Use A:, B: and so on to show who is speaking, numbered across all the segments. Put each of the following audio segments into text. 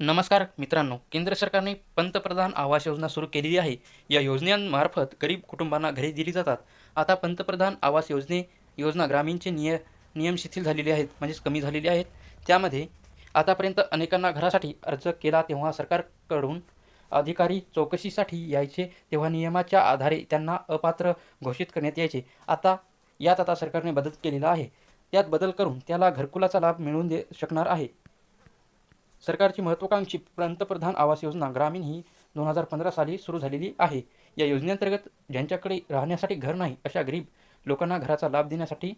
A: नमस्कार मित्रांनो केंद्र सरकारने पंतप्रधान आवास योजना सुरू केलेली आहे. या योजनेमार्फत गरीब कुटुंबांना घरे दिली जातात. आता पंतप्रधान आवास योजने योजना ग्रामीणचे निय नियम शिथिल झालेले आहेत म्हणजेच कमी झालेले आहेत. त्यामध्ये आतापर्यंत अनेकांना घरासाठी अर्ज केला तेव्हा सरकारकडून अधिकारी चौकशीसाठी यायचे तेव्हा नियमाच्या आधारे त्यांना अपात्र घोषित करण्यात यायचे. आता यात आता सरकारने बदल केलेला आहे. त्यात बदल करून त्याला घरकुलाचा लाभ मिळवून दे शकणार आहे. सरकारची महत्त्वाकांक्षी पंतप्रधान आवास योजना ग्रामीण ही दोन हजार पंधरा साली सुरू झालेली आहे. या योजनेअंतर्गत ज्यांच्याकडे राहण्यासाठी घर नाही अशा गरीब लोकांना घराचा लाभ देण्यासाठी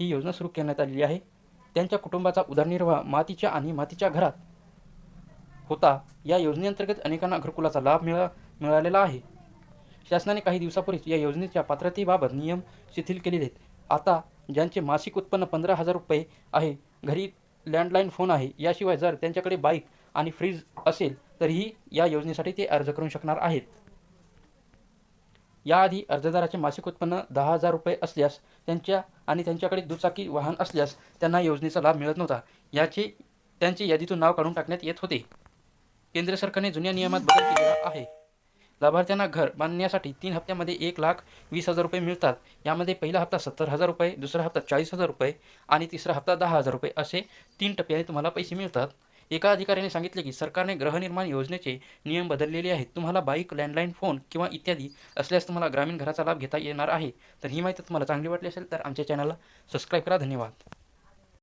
A: ही योजना सुरू करण्यात आलेली आहे. त्यांच्या कुटुंबाचा उदरनिर्वाह मातीच्या आणि मातीच्या घरात होता. या योजनेअंतर्गत अनेकांना घरकुलाचा लाभ मिळा मिळालेला आहे. शासनाने काही दिवसापूर्वीच या योजनेच्या पात्रतेबाबत नियम शिथिल केलेले आहेत. आता ज्यांचे मासिक उत्पन्न पंधरा हजार रुपये आहे घरी लँडलाईन फोन आहे याशिवाय जर त्यांच्याकडे बाईक आणि फ्रीज असेल तरीही या योजनेसाठी ते अर्ज करू शकणार आहेत. याआधी अर्जदाराचे मासिक उत्पन्न दहा हजार रुपये असल्यास त्यांच्या आणि त्यांच्याकडे दुचाकी वाहन असल्यास त्यांना योजनेचा लाभ मिळत नव्हता. याचे त्यांचे यादीतून नाव काढून टाकण्यात येत होते. केंद्र सरकारने जुन्या नियमात बदल केलेला आहे. लाभार्थ्यांना घर बांधण्यासाठी तीन हप्त्यामध्ये एक लाख वीस हजार रुपये मिळतात. यामध्ये पहिला हप्ता सत्तर हजार रुपये दुसरा हप्ता चाळीस हजार रुपये आणि तिसरा हप्ता दहा हजार रुपये असे तीन टप्प्याने तुम्हाला पैसे मिळतात. एका अधिकाऱ्याने सांगितले की सरकारने गृहनिर्माण योजनेचे नियम बदललेले आहेत. तुम्हाला बाईक लँडलाईन फोन किंवा इत्यादी असल्यास तुम्हाला ग्रामीण घराचा लाभ घेता येणार आहे. तर ही माहिती तुम्हाला चांगली वाटली असेल तर आमच्या चॅनलला सबस्क्राईब करा. धन्यवाद.